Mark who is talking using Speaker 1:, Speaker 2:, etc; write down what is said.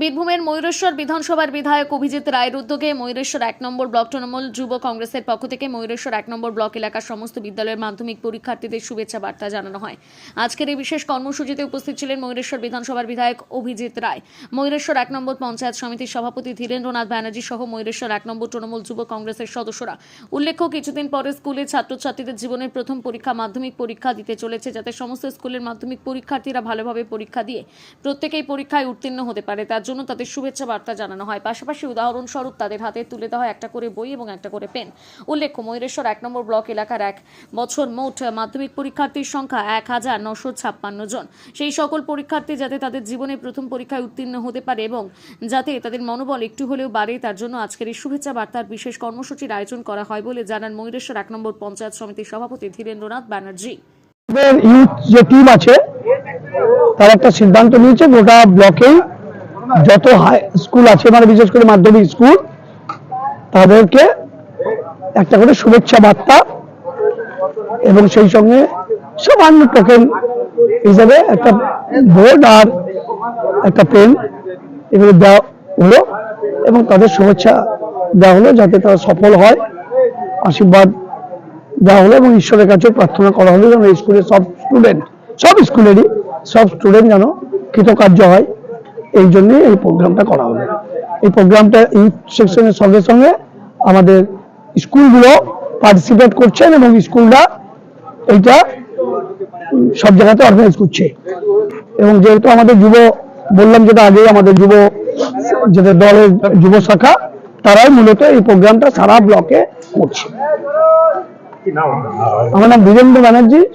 Speaker 1: বীরভূমের ময়ূরেশ্বর বিধানসভার বিধায়ক অভিজিৎ রায়ের উদ্যোগে ময়ূরেশ্বর এক নম্বর ব্লক তৃণমূল যুব কংগ্রেসের পক্ষ থেকে ময়ূরেশ্বর এক নম্বর ব্লক এলাকার সমস্ত বিদ্যালয়ের মাধ্যমিক পরীক্ষার্থীদের শুভেচ্ছা বার্তা জানানো হয়। আজকের এই বিশেষ কর্মসূচিতে উপস্থিত ছিলেন ময়ূরেশ্বর বিধানসভার বিধায়ক অভিজিৎ রায়। ময়ূরেশ্বর এক নম্বর পঞ্চায়েত সমিতির সভাপতি ধীরেন্দ্রনাথ ব্যানার্জি সহ ময়ূরেশ্বর এক নম্বর তৃণমূল যুব কংগ্রেসের সদস্যরা। উল্লেখ্য, কিছুদিন পরে স্কুলে ছাত্রছাত্রীদের জীবনের প্রথম পরীক্ষা মাধ্যমিক পরীক্ষা দিতে চলেছে, যাতে সমস্ত স্কুলের মাধ্যমিক পরীক্ষার্থীরা ভালোভাবে পরীক্ষা দিয়ে প্রত্যেকেই পরীক্ষায় উত্তীর্ণ হতে পারে। তার জন্য তাদের শুভেচ্ছা বার্তা জানানো হয়। পাশাপাশি উদাহরণস্বরূপ তাদের হাতে তুলে দেওয়া একটা করে বই এবং একটা করে পেন। উল্লেখ্য, ময়ূরেশ্বর এক নম্বর ব্লক এলাকার এক বছর মোট মাধ্যমিক পরীক্ষার্থীর সংখ্যা এক হাজার নশো ছাপ্পান্ন জন। সেই সকল পরীক্ষার্থী যাতে তাদের জীবনে প্রথম পরীক্ষায় উত্তীর্ণ হতে পারে এবং যাতে তাদের মনোবল একটু হলেও বাড়ে, তার জন্য আজকের এই শুভেচ্ছা বার্তার বিশেষ কর্মসূচির আয়োজন করা হয় বলে জানান ময়ূরেশ্বর এক নম্বর পঞ্চায়েত সমিতির সভাপতি ধীরেন্দ্রনাথ ব্যানার্জি।
Speaker 2: ইউথ যে টিম আছে, তারা একটা সিদ্ধান্ত নিয়েছে, গোটা ব্লকেই যত হাই স্কুল আছে মানে বিশেষ করে মাধ্যমিক স্কুল তাদেরকে একটা করে শুভেচ্ছা বার্তা এবং সেই সঙ্গে সামান্য টোকেন হিসেবে একটা বোর্ড আর একটা পেন এগুলো দেওয়া হলো এবং তাদের শুভেচ্ছা দেওয়া হলো যাতে তারা সফল হয়, আশীর্বাদ দেওয়া হলো এবং ঈশ্বরের কাছে প্রার্থনা করা হলো যেন স্কুলের সব স্টুডেন্ট সব স্কুলেরই সব স্টুডেন্ট যেন কৃতকার্য হয়। এই জন্যই এই প্রোগ্রামটা করা হলো এই প্রোগ্রামটা এই সেকশনের সঙ্গে সঙ্গে আমাদের স্কুলগুলো পার্টিসিপেট করছেন এবং স্কুলরা এইটা সব জায়গাতে অর্গানাইজ করছে। এবং যেহেতু আমাদের যুব বললাম যেটা আগে আমাদের যুব যেটা দলের যুব শাখা তারাই মূলত এই প্রোগ্রামটা সারা ব্লকে করছে। আমার নাম বীরেন্দ্র ব্যানার্জি